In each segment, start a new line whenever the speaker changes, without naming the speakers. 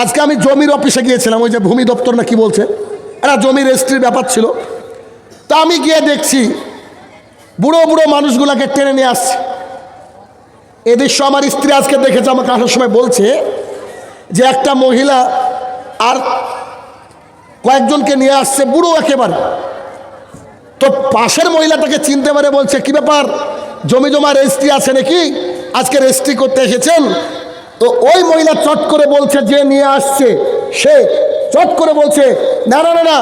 আজকে আমি জমির অফিসে গিয়েছিলাম, ওই যে ভূমি দপ্তর না কি বলছে? একটা জমির রেজিস্ট্রির ব্যাপার ছিল। তা আমি গিয়ে দেখছি, বুড়ো বুড়ো মানুষগুলোকে টেনে নিয়ে আসছে। এ দৃশ্য আমার স্ত্রী আজকে দেখেছে, আমাকে আসার সময় বলছে যে একটা মহিলা আর কয়েকজনকে নিয়ে আসছে, বুড়ো একেবারে। তো পাশের মহিলাটাকে চিনতে পারে বলছে, কি ব্যাপার? জমি জমা রেজিস্ট্রি আছে নাকি? আজকে রেজিস্ট্রি করতে এসেছেন? তো ওই মহিলা চট করে বলছে, যে নিয়ে আসছে, সে। চট করে বলছে, না না না না,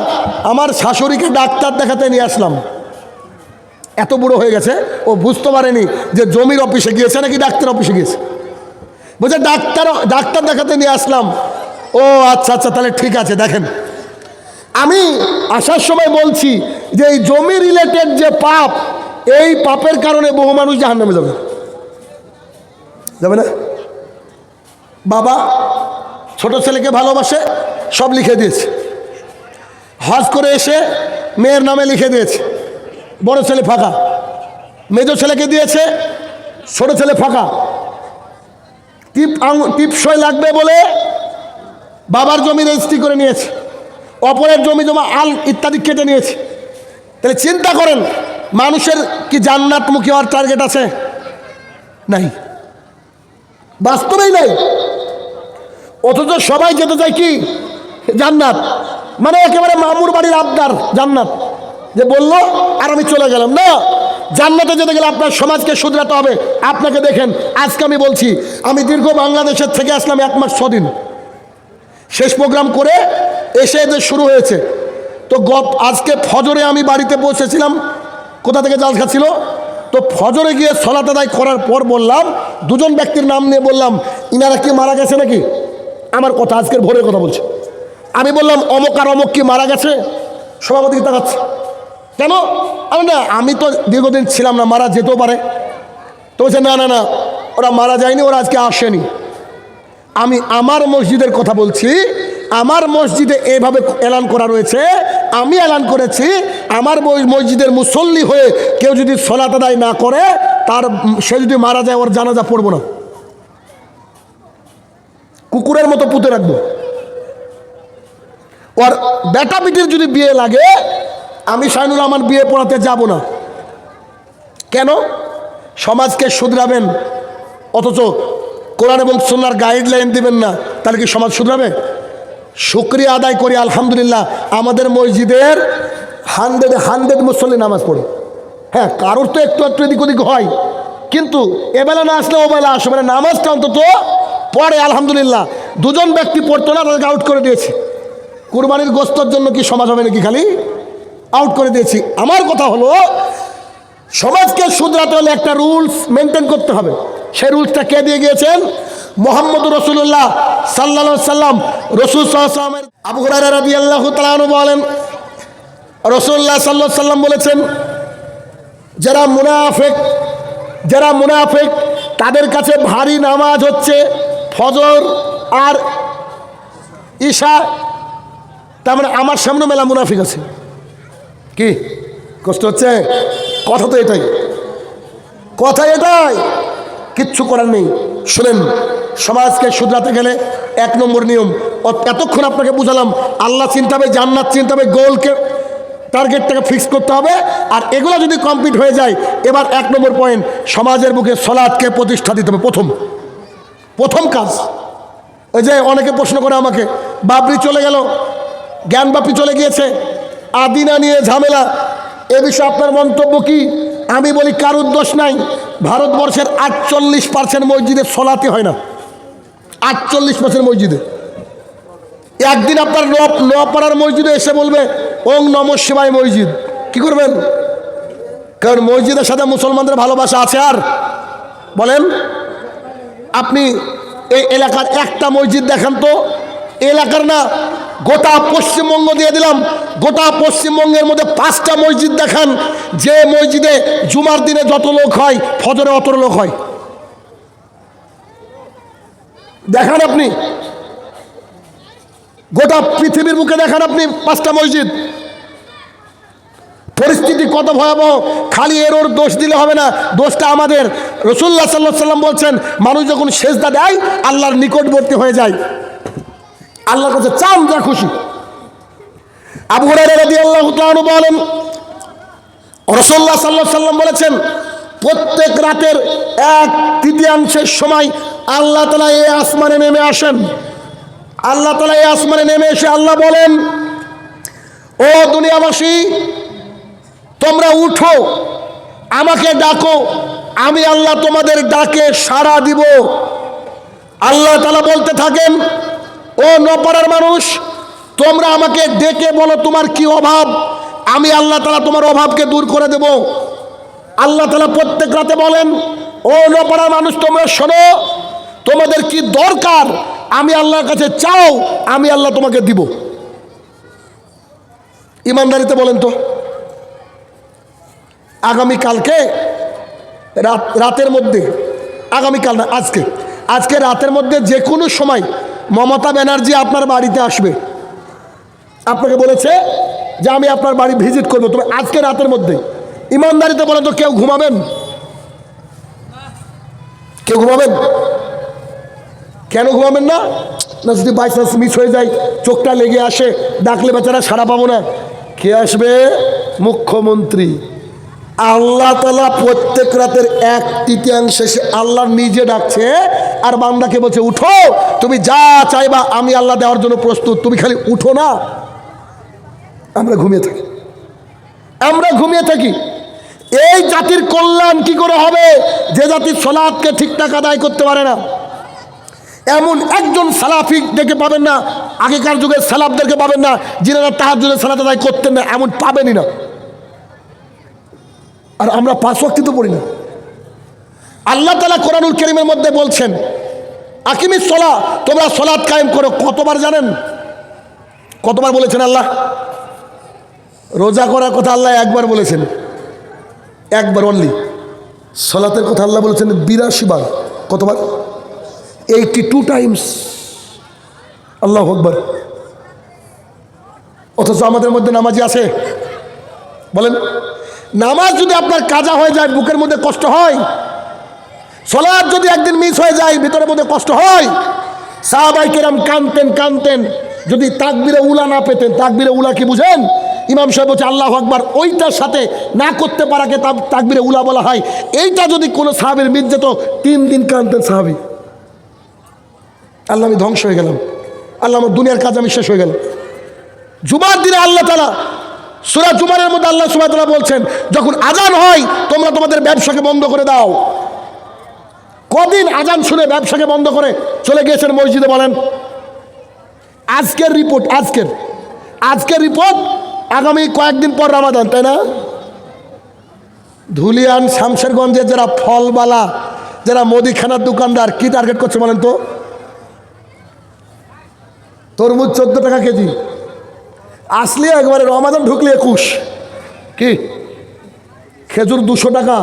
আমার শাশুড়িকে ডাক্তার দেখাতে নিয়ে আসলাম। এত বুড়ো হয়ে গেছে, ও বুঝতে পারেনি যে জমির অফিসে গিয়েছে নাকি ডাক্তার অফিসে গিয়েছে। বলছে, ডাক্তার ডাক্তার দেখাতে নিয়ে আসলাম। ও আচ্ছা আচ্ছা তাহলে ঠিক আছে, দেখেন। আমি আসার সময় বলছি যে, এই জমি রিলেটেড যে পাপ, এই পাপের কারণে বহু মানুষ জাহান নামে যাবে। যাবে না? বাবা ছোট ছেলেকে ভালোবাসে, সব লিখে দিয়েছে। হজ করে এসে মেয়ের নামে লিখে দিয়েছে, বড় ছেলে ফাঁকা। মেজ ছেলেকে দিয়েছে, ছোট ছেলে ফাঁকা। টিপ টিপসই লাগবে বলে বাবার জমি রেজিস্ট্রি করে নিয়েছে, অপরের জমি জমা আল ইত্যাদি কেটে নিয়েছে। তাহলে চিন্তা করেন, মানুষের কি জান্নাতমুখী হওয়ার টার্গেট আছে? নাই। বাস্তবেই নাই। অথচ সবাই যেতে চায় কি? জান্নাত। মানে একেবারে মামুর বাড়ির আবদার, জান্নাত। যে বলল, আর আমি চলে গেলাম। না, জান্নাতে যেতে গেলে আপনার সমাজকে শুধরাতে হবে। আপনাকে দেখেন, আজকে আমি বলছি, আমি দীর্ঘ বাংলাদেশের থেকে আসলাম এক মাস ছদিন। শেষ প্রোগ্রাম করে এসে এদের শুরু হয়েছে। তো গত, আজকে ফজরে আমি বাড়িতে পৌঁছেছিলাম। কোথা থেকে জাল খাচ্ছিল? তো ফজরে গিয়ে সলাত আদায় করার পর বললাম, দুজন ব্যক্তির নাম নিয়ে বললাম, ইনারা কি মারা গেছে নাকি? কথা আজকের ভোরের কথা বলছে। আমি বললাম, অমক আর অমক কি মারা গেছে? সভাপতি তাকাচ্ছে? কেন? আমি না আমি তো দীর্ঘদিন ছিলাম না, মারা যেতেও পারে। তো বলছে, না না না, ওরা মারা যায়নি, ওরা আজকে আসেনি। আমি আমার মসজিদের কথা বলছি, আমার মসজিদে এইভাবে এলান করা রয়েছে, আমি এলান করেছি, আমার মসজিদের মুসল্লি হয়ে কেউ যদি সলাত আদায় না করে, তার, সে যদি মারা যায়, ওর জানাজা পড়ব না। কুকুরের মতো পুঁতে রাখব। ওর বেটা বিটির যদি বিয়ে লাগে, আমি শাইনুল আমার বিয়ে পড়াতে যাব না। কেন? সমাজকে শুধরাবেন, অথচ কোরআন এবং সোনার গাইডলাইন দিবেন না, তাহলে কি সমাজ শুধরাবে? শুক্রিয়া আদায় করি, আলহামদুলিল্লাহ, আমাদের মসজিদের হান্ড্রেড হান্ড্রেড মুসল্লি নামাজ পড়ে। হ্যাঁ কারোর তো একটু একটু এদিক ওদিক হয়, কিন্তু এবেলা না আসলে ও বেলা আসে মানে নামাজটা অন্তত পড়ে আলহামদুলিল্লাহ দুজন ব্যক্তি পড়তো না, তাদেরকে আউট করে দিয়েছি। কুরবানির গোস্তর জন্য কি সমাজ হবে নাকি খালি? আউট করে দিয়েছি। আমার কথা হলো, সমাজকে শুধরাতে হলে একটা রুলস মেনটেন করতে হবে। সেই রুলসটা কে দিয়ে গিয়েছেন? মোহাম্মদ রসুল্লাহ সাল্লা সাল্লাম রসুল আবু রাদি আল্লাহ বলেন রসুল্লাহ সাল্লাহ সাল্লাম বলেছেন, যারা মুনাফেক যারা মুনাফেক, তাদের কাছে ভারী নামাজ হচ্ছে ফজর আর ঈশা, তার মানে আমার সামনে মেলা মুনাফিক আছে। কি? কষ্ট হচ্ছে? কথা তো এটাই। কথা এটাই। কিচ্ছু করার নেই। শুনেন, সমাজকে শুধরাতে গেলে এক নম্বর নিয়ম এতক্ষণ আপনাকে বুঝালাম, আল্লাহ চিনতে হবে জান্নাত চিনতে হবে গোলকে টার্গেটটাকে ফিক্স করতে হবে। আর এগুলো যদি কমপ্লিট হয়ে যায়, এবার এক নম্বর পয়েন্ট সমাজের বুকে সলাদকে প্রতিষ্ঠা দিতে হবে প্রথম। প্রথম কাজ। ওই যে অনেকে প্রশ্ন করে আমাকে বাবরি চলে গেল, জ্ঞান বাপি চলে গিয়েছে, আদিনা নিয়ে ঝামেলা, এ বিষয়ে আপনার মন্তব্য কি? আমি বলি কারুর দোষ নাই, ভারতবর্ষের আটচল্লিশ পার্সেন্ট মসজিদে সলাতে হয় না। আটচল্লিশ পার্সেন্ট মসজিদে। একদিন আপনার নোয়াপাড়ার মসজিদে এসে বলবে, ওং নম শিবায় মসজিদ। কি করবেন? কারণ মসজিদের সাথে মুসলমানদের ভালোবাসা আছে আর। বলেন। আপনি এই এলাকার একটা মসজিদ দেখান তো। এলাকার না, গোটা পশ্চিমবঙ্গ দিয়ে দিলাম। গোটা পশ্চিমবঙ্গের মধ্যে পাঁচটা মসজিদ দেখান। যে মসজিদে জুমার দিনে যত লোক হয়, ফজরে অত লোক হয়। দেখান আপনি। গোটা পৃথিবীর বুকে দেখান আপনি পাঁচটা মসজিদ। পরিস্থিতি কত ভয়াবহ, খালি এর ওর দোষ দিলে হবে না, দোষটা আমাদের। রসুল্লাহ সাল্লাহ সাল্লাম বলছেন, মানুষ যখন সেজদা দেয়, আল্লাহর নিকটবর্তী হয়ে যায়। আল্লাহর কাছে চান যা খুশি। আবু হুরায়রা আল্লাহ বলেন রসল্লাহ সাল্লাহ সাল্লাম বলেছেন, প্রত্যেক রাতের এক তৃতীয়াংশের সময় আল্লাহ তালা এই আসমানে নেমে আসেন। আল্লাহ তালা এই আসমানে নেমে এসে আল্লাহ বলেন, ও দুনিয়াবাসী তোমরা উঠো, আমাকে ডাকো, আমি আল্লাহ তোমাদের ডাকে সাড়া দিব। আল্লাহ তালা বলতে থাকেন, ও নপাড়ার মানুষ, তোমরা আমাকে ডেকে বলো তোমার কি অভাব? আমি আল্লাহ তালা তোমার অভাবকে দূর করে দেব। আল্লাহ তালা প্রত্যেক রাতে বলেন, ও নপাড়ার মানুষ, তোমরা শোনো, তোমাদের কি দরকার? আমি আল্লাহর কাছে চাও, আমি আল্লাহ তোমাকে দিব। ইমানদারিতে বলেন তো। আগামীকালকে, রাত, রাতের মধ্যে, আগামীকাল না, আজকে আজকে রাতের মধ্যে যে কোনো সময় মমতা ব্যানার্জি আপনার বাড়িতে আসবে। আপনাকে বলেছে যে আমি আপনার বাড়ি ভিজিট করব, তবে আজকে রাতের মধ্যে। ইমানদারিতে বলে তো কেউ ঘুমাবেন? কেউ ঘুমাবেন? কেন ঘুমাবেন না? না যদি বাই চান্স মিস হয়ে যায়, চোখটা লেগে আসে, ডাকলে বেচারা সারা পাবো না। কে আসবে? মুখ্যমন্ত্রী। আল্লাহ তালা প্রত্যেক রাতের এক তৃতীয়াংশে আল্লাহ নিজে ডাকছে, আর বান্দাকে বলছে, উঠো, তুমি যা চাইবা আমি আল্লাহ দেওয়ার জন্য প্রস্তুত, তুমি খালি উঠো না। আমরা ঘুমিয়ে থাকি। আমরা ঘুমিয়ে থাকি। এই জাতির কল্যাণ কি করে হবে? যে জাতির সলাদকে ঠিকঠাক আদায় করতে পারে না। এমন একজন সালাফি দেখে পাবেন না, আগেকার যুগের সালাফদেরকে পাবেন না, যিনারা তাহার জন্য সালাত আদায় করতেন না, এমন পাবেনই না। আর আমরা পাঁচ ওয়াক্তি তো পড়ি না। আল্লাহ তালা কোরআনুল করিমের মধ্যে বলছেন আকিমি সলা তোমরা সলাৎ কায়েম করো। কতবার জানেন? কতবার বলেছেন আল্লাহ? রোজা করার কথা আল্লাহ একবার বলেছেন। একবার অনলি সলাতের কথা আল্লাহ বলেছেন বিরাশি বার। কতবার? এইটি টু টাইমস আল্লাহ আকবর। অথচ আমাদের মধ্যে নামাজি আছে। বলেন। নামাজ যদি আপনার কাজা হয়ে যায়, বুকের মধ্যে কষ্ট হয় সলাদ যদি একদিন মিস হয়ে যায়, ভিতরের মধ্যে কষ্ট হয়, সাহাবাই কেরাম কানতেন কানতেন যদি তাকবিরে উলা না পেতেন, তাকবিরে উলা কি বুঝেন? ইমাম সাহেব বলছে, আল্লাহ আকবার। ওইটার সাথে না করতে পারাকে তাক- তাকবিরে উলা বলা হয়। এইটা যদি কোনো সাহাবের মিট যেত, তিন দিন কানতেন সাহাবি। আল্লাহ আমি ধ্বংস হয়ে গেলাম। আল্লাহ আমার দুনিয়ার কাজ আমি শেষ হয়ে গেলাম। জুমার দিনে আল্লাহ তালা সুরা জুমারের মধ্যে আল্লাহ সুবাহতলা বলছেন, যখন আজান হয়, তোমরা তোমাদের ব্যবসাকে বন্ধ করে দাও। কদিন আজান শুনে ব্যবসাকে বন্ধ করে চলে গিয়েছেন মসজিদে বলেন, আজকের রিপোর্ট, আজকের আজকের রিপোর্ট আগামী কয়েকদিন পর রামাদান, তাই না? ধুলিয়ান শামশেরগঞ্জের যারা ফলবালা, যারা মুদিখানার দোকানদার, কি টার্গেট করছে বলেন তো? তরমুজ চোদ্দ টাকা কেজি। আসলে একবারে, রমাদান ঢুকলে একুশ। কি? খেজুর দুশো টাকা,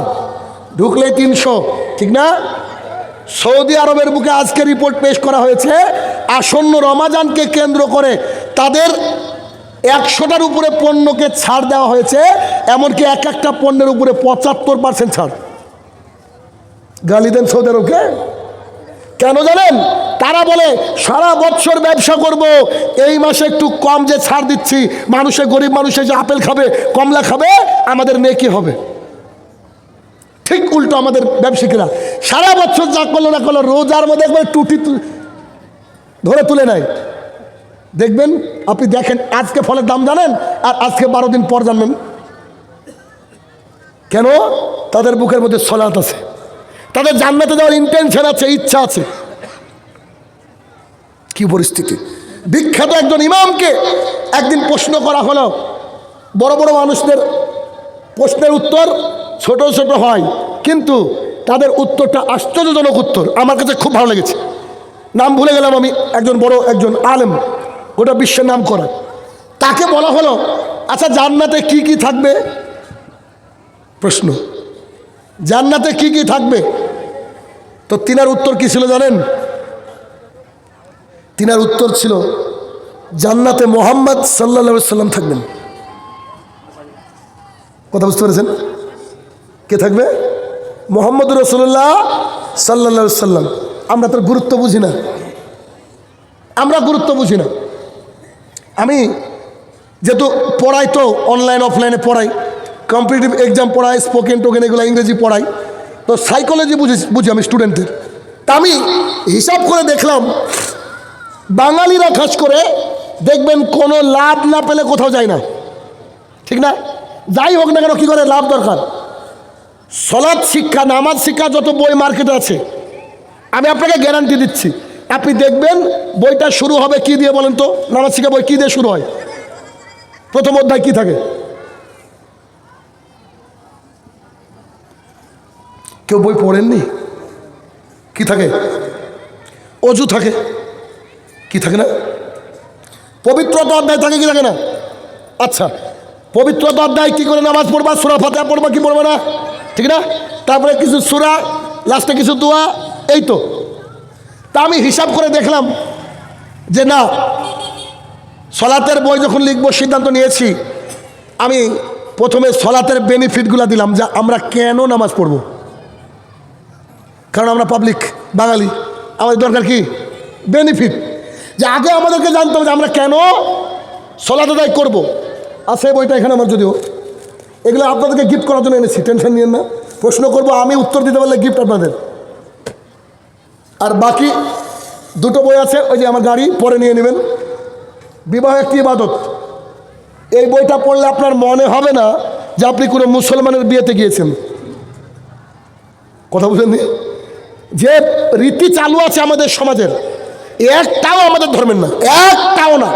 ঢুকলে তিনশো, ঠিক না? সৌদি আরবের বুকে আজকে রিপোর্ট পেশ করা হয়েছে, আসন্ন রমাজানকে কেন্দ্র করে তাদের একশোটার উপরে পণ্যকে ছাড় দেওয়া হয়েছে, এমনকি এক একটা পণ্যের উপরে পঁচাত্তর পার্সেন্ট ছাড়। গালি দেন সৌদি আরবকে? কেন জানেন? তারা বলে, সারা বছর ব্যবসা করব, এই মাসে একটু কম যে ছাড় দিচ্ছি, মানুষে গরিব মানুষে যে আপেল খাবে, কমলা খাবে, আমাদের নেকি হবে? ঠিক উল্টো আমাদের ব্যবসায়ীরা। সারা বছর যা করল না করল, রোজার মধ্যে একবার টুটি ধরে তুলে নেয়। দেখবেন, আপনি দেখেন, আজকে ফলের দাম জানেন, আর আজকে বারো দিন পর জানবেন। কেন? তাদের বুকের মধ্যে সলাত আছে। তাদের জান্নাতে যাওয়ার ইন্টেনশন আছে, ইচ্ছা আছে। কি পরিস্থিতি? বিখ্যাত একজন ইমামকে একদিন প্রশ্ন করা হলো, বড় বড় মানুষদের প্রশ্নের উত্তর ছোট ছোট হয়, কিন্তু তাদের উত্তরটা আশ্চর্যজনক উত্তর, আমার কাছে খুব ভালো লেগেছে। নাম ভুলে গেলাম আমি, একজন বড়, একজন আলেম গোটা বিশ্বের নাম করা। তাকে বলা হলো আচ্ছা জান্নাতে কি কি থাকবে? প্রশ্ন, জান্নাতে কি কি থাকবে? তো তিনার উত্তর কি ছিল জানেন? তিনার উত্তর ছিল, জান্নাতে মোহাম্মদ সাল্লা সাল্লাম থাকবেন। কথা বুঝতে পেরেছেন? কে থাকবে? মোহাম্মদ রসুল্লাহ সাল্লা সাল্লাম আমরা তার গুরুত্ব বুঝি না। আমরা গুরুত্ব বুঝি না। আমি যেহেতু পড়াই তো, অনলাইন, অফলাইনে পড়াই, কম্পিটিটিভ এক্সাম পড়াই, স্পোকেন, টোকেন এগুলো ইংরেজি পড়াই। তো সাইকোলজি বুঝি বুঝি আমি স্টুডেন্টদের তা আমি হিসাব করে দেখলাম, বাঙালিরা খাস করে দেখবেন কোনো লাভ না পেলে কোথাও যায় না। ঠিক না? যাই হোক না কেন, কী করে লাভ দরকার? সলাদ শিক্ষা, নামাজ শিক্ষা যত বই মার্কেটে আছে, আমি আপনাকে গ্যারান্টি দিচ্ছি, আপনি দেখবেন বইটা শুরু হবে কি দিয়ে বলেন তো? নামাজ শিক্ষা বই কী দিয়ে শুরু হয়? প্রথম অধ্যায় কি থাকে? কেউ বই পড়েননি? কি থাকে? অজু থাকে। কি থাকে না? পবিত্রতা অধ্যায় থাকে, কি থাকে না? আচ্ছা পবিত্রতা অধ্যায় কি করে নামাজ পড়বা? সুরা ফাতে পড়বা, কি পড়বা না? ঠিক না? তারপরে কিছু সুরা, লাস্টে কিছু দোয়া, এই তো। তা আমি হিসাব করে দেখলাম যে না, সলাতের বই যখন লিখব, সিদ্ধান্ত নিয়েছি, আমি প্রথমে সলাতের বেনিফিটগুলো দিলাম যে আমরা কেন নামাজ পড়ব? কারণ আমরা পাবলিক বাঙালি। আমাদের দরকার কি? বেনিফিট যে আগে আমাদেরকে জানতে হবে যে আমরা কেন সলাত আদায় করব। আছে বইটা এখানে আমার যদিও। এগুলো আপনাদেরকে গিফট করার জন্য এনেছি টেনশন নিয়েন না। প্রশ্ন করব, আমি উত্তর দিতে পারলে গিফট আপনাদের। আর বাকি দুটো বই আছে, ওই যে আমার গাড়ি, পরে নিয়ে নেবেন। বিবাহ একটি ইবাদত। এই বইটা পড়লে আপনার মনে হবে না যে আপনি কোনো মুসলমানের বিয়েতে গিয়েছেন। কথা বুঝলেন যে রীতি চালু আছে আমাদের সমাজের একটাও আমাদের ধর্মের না, একটাও না।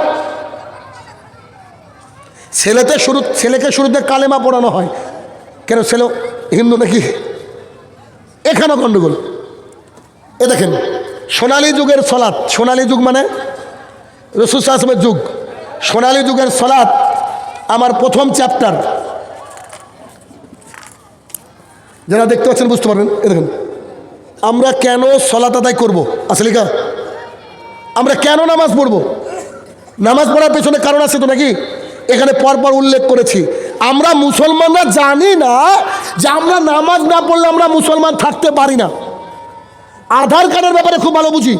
ছেলেতে শুরু, ছেলেকে শুরুতে কালেমা পড়ানো হয়। কেন ছেলে হিন্দু নাকি? এখানেও গণ্ডগোল এ দেখেন, সোনালী যুগের সলাৎ, সোনালী যুগ মানে রসুল আসমের যুগ। সোনালী যুগের সলাৎ, আমার প্রথম চ্যাপ্টার যারা দেখতে পাচ্ছেন বুঝতে পারবেন, এ দেখেন। আমরা কেন সলাত আদায় করব? আসলে কা আমরা কেন নামাজ পড়ব? নামাজ পড়ার পেছনে কারণ আছে তো নাকি? এখানে পরপর উল্লেখ করেছি। আমরা মুসলমানরা জানি না যে আমরা নামাজ না পড়লে আমরা মুসলমান থাকতে পারি না। আধার কার্ডের ব্যাপারে খুব ভালো বুঝি।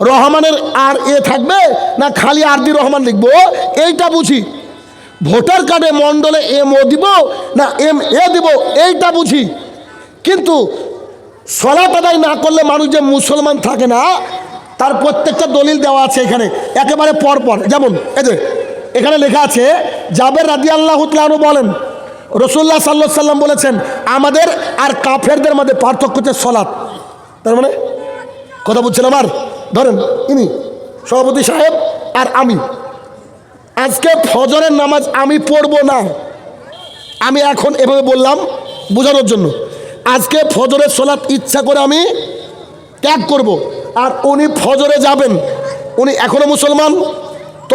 রহমানের আর এ থাকবে না খালি আর দি রহমান লিখব? এইটা বুঝি। ভোটার কার্ডে মণ্ডলে এম ও দিব না এম এ দিব? এইটা বুঝি। কিন্তু সলাত আদায় না করলে মানুষ যে মুসলমান থাকে না, তার প্রত্যেকটা দলিল দেওয়া আছে এখানে। একেবারে পরপর। যেমন, এই যে, এখানে লেখা আছে, জাবের রাদি আল্লাহ বলেন রসুল্লাহ সাল্লা সাল্লাম বলেছেন, আমাদের আর কাফেরদের মধ্যে পার্থক্য হচ্ছে সলাৎ। তার মানে কথা বলছেন আমার? ধরেন, ইনি, সভাপতি সাহেব আর আমি। আজকে ফজরের নামাজ আমি পড়ব না। আমি এখন এভাবে বললাম বোঝানোর জন্য। আজকে ফজরের সলাৎ ইচ্ছা করে আমি ত্যাগ করব। আর উনি ফজরে যাবেন, উনি এখনও মুসলমান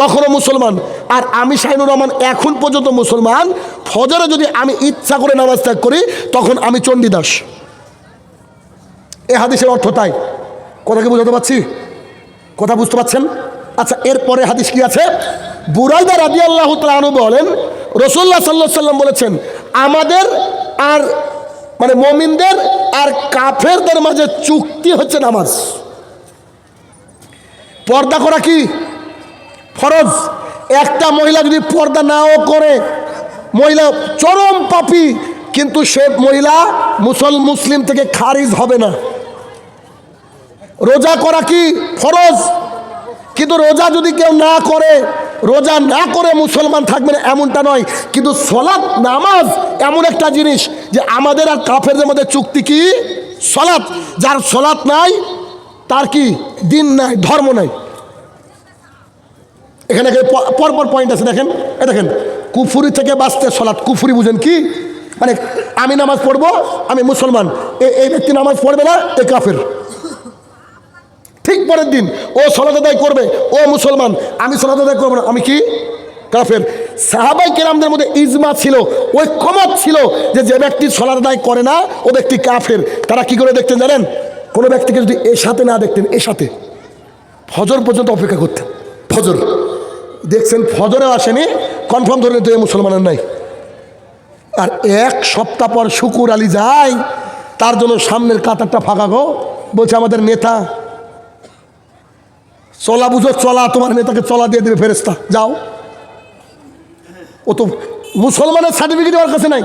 তখনও মুসলমান। আর আমি শাহিনুর রহমান এখন পর্যন্ত মুসলমান। ফজরে যদি আমি ইচ্ছা করে নামাজ ত্যাগ করি, তখন আমি চণ্ডীদাস। এ হাদিসের অর্থ তাই। কথা কি বুঝাতে পারছি? কথা বুঝতে পারছেন? আচ্ছা এরপরে হাদিস কি আছে? বুরাইদা রাজি আল্লাহ তালু বলেন রসুল্লাহ সাল্লাহ সাল্লাম বলেছেন, আমাদের আর মানে মমিনদের আর কাফেরদের মাঝে চুক্তি হচ্ছে নামাজ। পর্দা করা কি? ফরজ। একটা মহিলা যদি পর্দা নাও করে, মহিলা চরম পাপি, কিন্তু সে মহিলা মুসল মুসলিম থেকে খারিজ হবে না। রোজা করা কি? ফরজ। কিন্তু রোজা যদি কেউ না করে রোজা না করে মুসলমান থাকবে না এমনটা নয়। কিন্তু সলাৎ নামাজ এমন একটা জিনিস যে আমাদের আর কাফেরদের মধ্যে চুক্তি কি? সলাৎ। যার সলাৎ নাই, তার কি দিন নাই, ধর্ম নাই। এখানে পরপর পয়েন্ট আছে, দেখেন। এ দেখেন, কুফুরি থেকে বাঁচতে সলাৎ। কুফুরি বুঝেন কি? মানে আমি নামাজ পড়ব, আমি মুসলমান। এই ব্যক্তি নামাজ পড়বে না, এ কাফের। পরের দিন ও সলাত আদায় করবে, ও মুসলমান, আমি সলাত আদায় করব না। আমি কি? কাফের। সাহাবাই কেরামদের মধ্যে ইজমা ছিল ওই কমত ছিল যে যে ব্যক্তি সলাত আদায় করে না, ও ব্যক্তি কাফের। তারা কি করে দেখতেন জানেন? কোনো ব্যক্তিকে যদি এর সাথে না দেখতেন এর সাথে। ফজর পর্যন্ত অপেক্ষা করতেন। ফজর। দেখছেন ফজরেও আসেনি, কনফার্ম ধরে নিতে মুসলমানের নাই। আর এক সপ্তাহ পর শুকুর আলী যায়, তার জন্য সামনের কাতারটা ফাঁকা গো। বলছে, আমাদের নেতা চলা বুঝো, চলা, তোমার নেতাকে চলা দিয়ে দেবে ফেরেস্তা যাও। ও তো মুসলমানের সার্টিফিকেট ওর কাছে নাই।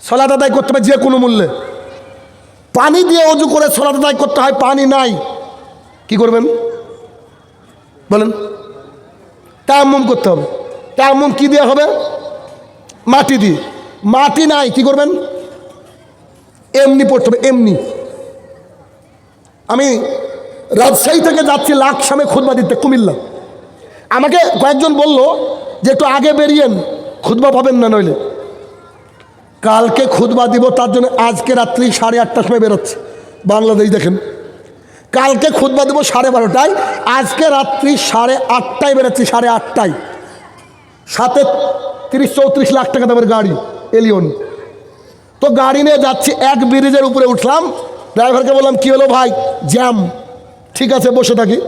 সলাত আদায় করতে হবে যে কোনো মূল্যে। পানি দিয়ে অজু করে সলাত আদায় করতে হয়, পানি নাই। কি করবেন? বলেন। তায়াম্মুম করতে হবে। তায়াম্মুম কি দিয়ে হবে? মাটি দিয়ে। মাটি নাই, কি করবেন? এমনি পড়তে হবে, এমনি। আমি রাজশাহী থেকে যাচ্ছি লাখ সামে খুদবা দিতে, কুমিল্লা। আমাকে কয়েকজন বলল যে একটু আগে বেরিয়েন খুদবা পাবেন না নইলে। কালকে খুদবা দিব, তার জন্য আজকে রাত্রি সাড়ে আটটার সময় বেরোচ্ছে। বাংলাদেশ দেখেন। কালকে খুদবা দেবো সাড়ে বারোটায়, আজকে রাত্রি সাড়ে আটটায় বেরোচ্ছি, সাড়ে আটটায়। সাথে তিরিশ চৌত্রিশ লাখ টাকা দামের গাড়ি এলিয়ন তো গাড়ি নিয়ে যাচ্ছি, এক ব্রিজের উপরে উঠলাম। ড্রাইভারকে বললাম, কি হলো ভাই? জ্যাম। ঠিক আছে, বসে থাকি।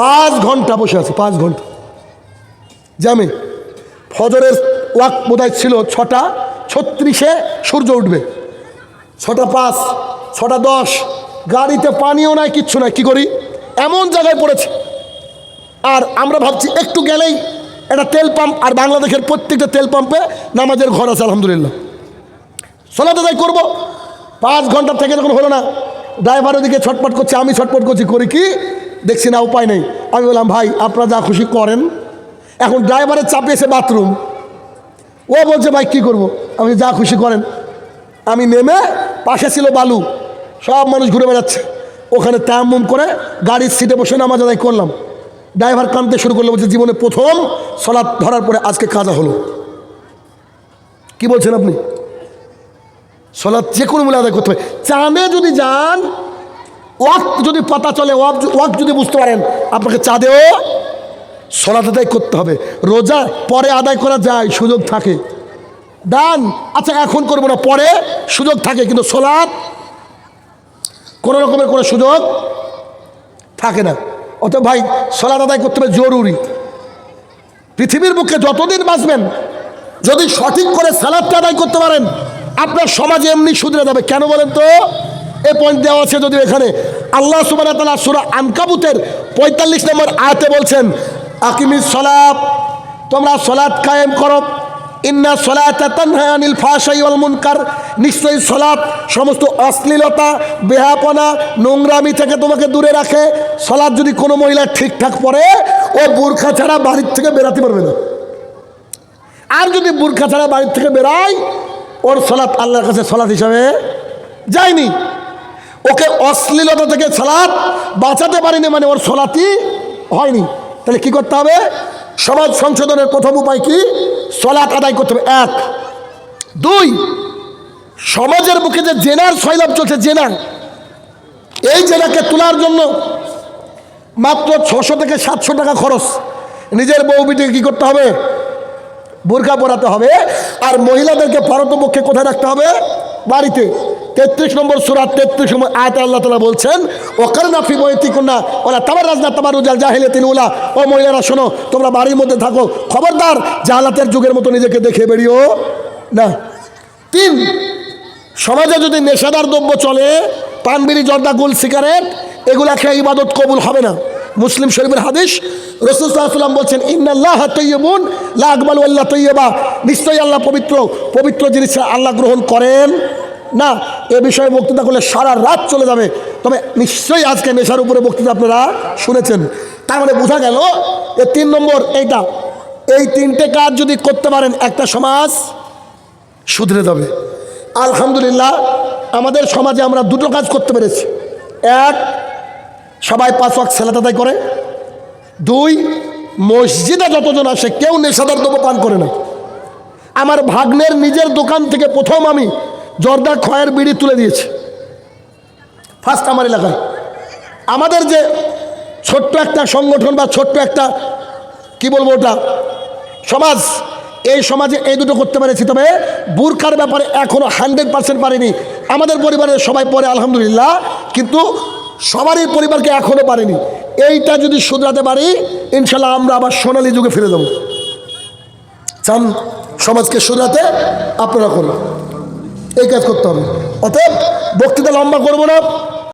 পাঁচ ঘণ্টা বসে আছে, পাঁচ ঘণ্টা। জ্যামে ফজরের ওয়াক বোধহয় ছিল ছটা, ছত্রিশে সূর্য উঠবে। ছটা পাঁচ, ছটা দশ, গাড়িতে পানিও নাই, কিচ্ছু নাই, কি করি? এমন জায়গায় পড়েছে। আর আমরা ভাবছি একটু গেলেই এটা তেল পাম্প, আর বাংলাদেশের প্রত্যেকটা তেল পাম্পে নামাজের ঘর আছে, আলহামদুলিল্লাহ। সলাতে তাই করব। পাঁচ ঘণ্টা থেকে যখন হলো না ড্রাইভার ওদিকে ছটপট করছে, আমি ছটপট করছি, করি কি? দেখছি না, উপায় নেই। আমি বললাম, ভাই, আপনারা যা খুশি করেন। এখন ড্রাইভারের চাপে এসে বাথরুম। ও বলছে, ভাই, কী করব? আমি যা খুশি করেন। আমি নেমে পাশে ছিল বালু। সব মানুষ ঘুরে বেড়াচ্ছে। ওখানে তায়াম্মুম করে গাড়ির সিটে বসে নামাজ আদায় করলাম। ড্রাইভার কাঁদতে শুরু করল, বলছে, জীবনে প্রথম সলাৎ ধরার পরে আজকে কাজা হলো। কি বলছেন আপনি? সলাৎ যে কোনো মূল্য আদায় করতে হবে চাঁদে যদি যান, ওয়াক যদি পাতা চলে, ওয়াক ওয়াক যদি বুঝতে পারেন, আপনাকে চাঁদেও সলাৎ আদায় করতে হবে। রোজা পরে আদায় করা যায়, সুযোগ থাকে। দান আচ্ছা এখন করব না, পরে সুযোগ থাকে, কিন্তু সলাৎ কোনো রকমের কোনো সুযোগ থাকে না। অত ভাই, সলাৎ আদায় করতে হবে জরুরি। পৃথিবীর বুকে যতদিন বাঁচবেন, যদি সঠিক করে সালাদটা আদায় করতে পারেন আপনার সমাজে এমনি শুধরে যাবে। কেন বলেন তো? এ পয়েন্ট দেওয়া আছে যদি এখানে। আল্লাহ সুবাহ তালা সুরা আনকাবুতের পঁয়তাল্লিশ নম্বর আয়তে বলছেন আকিমিস সলাপ তোমরা সলাৎ কায়েম করো। ইন্না সলাত আনিল ফাশাই ওয়াল মুনকার। নিশ্চয়ই সলাৎ সমস্ত অশ্লীলতা বেহাপনা নোংরামি থেকে তোমাকে দূরে রাখে। সলাৎ যদি কোনো মহিলা ঠিকঠাক পরে ও বোরখা ছাড়া বাড়ির থেকে বেরাতে পারবে না। আর যদি বোরখা ছাড়া বাড়ির থেকে বেরায় ওর সলাৎ আল্লাহর কাছে সলাৎ হিসাবে যায়নি। ওকে অশ্লীলতা থেকে সলাৎ বাঁচাতে পারিনি মানে ওর সলাৎই হয়নি। তাহলে কি করতে হবে? সমাজ সংশোধনের প্রথম উপায় কি? সলাৎ আদায় করতে হবে। এক। দুই, সমাজের বুকে যে জেনার সৈলাভ চলছে জেনা এই জেনাকে তোলার জন্য মাত্র ছশো থেকে সাতশো টাকা খরচ। নিজের বউ বিটিকে কী করতে হবে? বোরখা পরাতে হবে। আর মহিলাদেরকে পারতপক্ষে কোথায় রাখতে হবে? বাড়িতে। তেত্রিশ নম্বর সুরাত, তেত্রিশ নম্বর আয়তে আল্লাহ তালা বলছেন ওকার নাফি বইতি কন্যা ওরা তাবার রাজনা তাবার উজাল জাহেলে তিনি উলা। ও মহিলারা, শোনো, তোমরা বাড়ির মধ্যে থাকো। খবরদার জাহালাতের যুগের মতো নিজেকে দেখে বেরিও না। তিন, সমাজে যদি নেশাদার দ্রব্য চলে, পানবিড়ি, জর্দা, গুল, সিগারেট, এগুলা খেয়ে ইবাদত কবুল হবে না। মুসলিম শরীফের হাদিস, রসুল সাল্লাম বলছেন, ইন্নাল্লাহ তৈয়বুন লা আকবাল আল্লাহ তৈয়বা নিশ্চয়ই আল্লাহ পবিত্র পবিত্র জিনিস আল্লাহ গ্রহণ করেন। না, এ বিষয়ে বক্তৃতা করলে সারা রাত চলে যাবে। তবে নিশ্চয়ই আজকে নেশার উপরে বক্তৃতা আপনারা শুনেছেন। তার মানে বোঝা গেল, এ তিন নম্বর এইটা। এই তিনটে কাজ যদি করতে পারেন, একটা সমাজ শুধরে যাবে আলহামদুলিল্লাহ, আমাদের সমাজে আমরা দুটো কাজ করতে পেরেছি। এক সবাই পাঁচ ওয়াক সেলাত আদায় করে। দুই, মসজিদে যতজন আসে, কেউ নেশাদার দ্রব্য পান করে না। আমার ভাগ্নের নিজের দোকান থেকে প্রথম আমি জর্দা খয়ের বিড়ি তুলে দিয়েছি। ফার্স্ট আমার এলাকায়। আমাদের যে ছোট্ট একটা সংগঠন বা ছোট্ট একটা, কি বলব ওটা, সমাজ, এই সমাজে এই দুটো করতে পেরেছি। তবে বুরকার ব্যাপারে এখনও হান্ড্রেড পার্সেন্ট পারিনি। আমাদের পরিবারের সবাই পরে, আলহামদুলিল্লাহ। কিন্তু সবারই পরিবারকে এখনও পারেনি। এইটা যদি শুধরাতে পারি, ইনশাল্লাহ আমরা আবার সোনালি যুগে ফিরে যাব। চান সমাজকে শুধরাতে আপনারা করুন। এই কাজ করতে হবে। অতএব বক্তৃতা লম্বা করব না।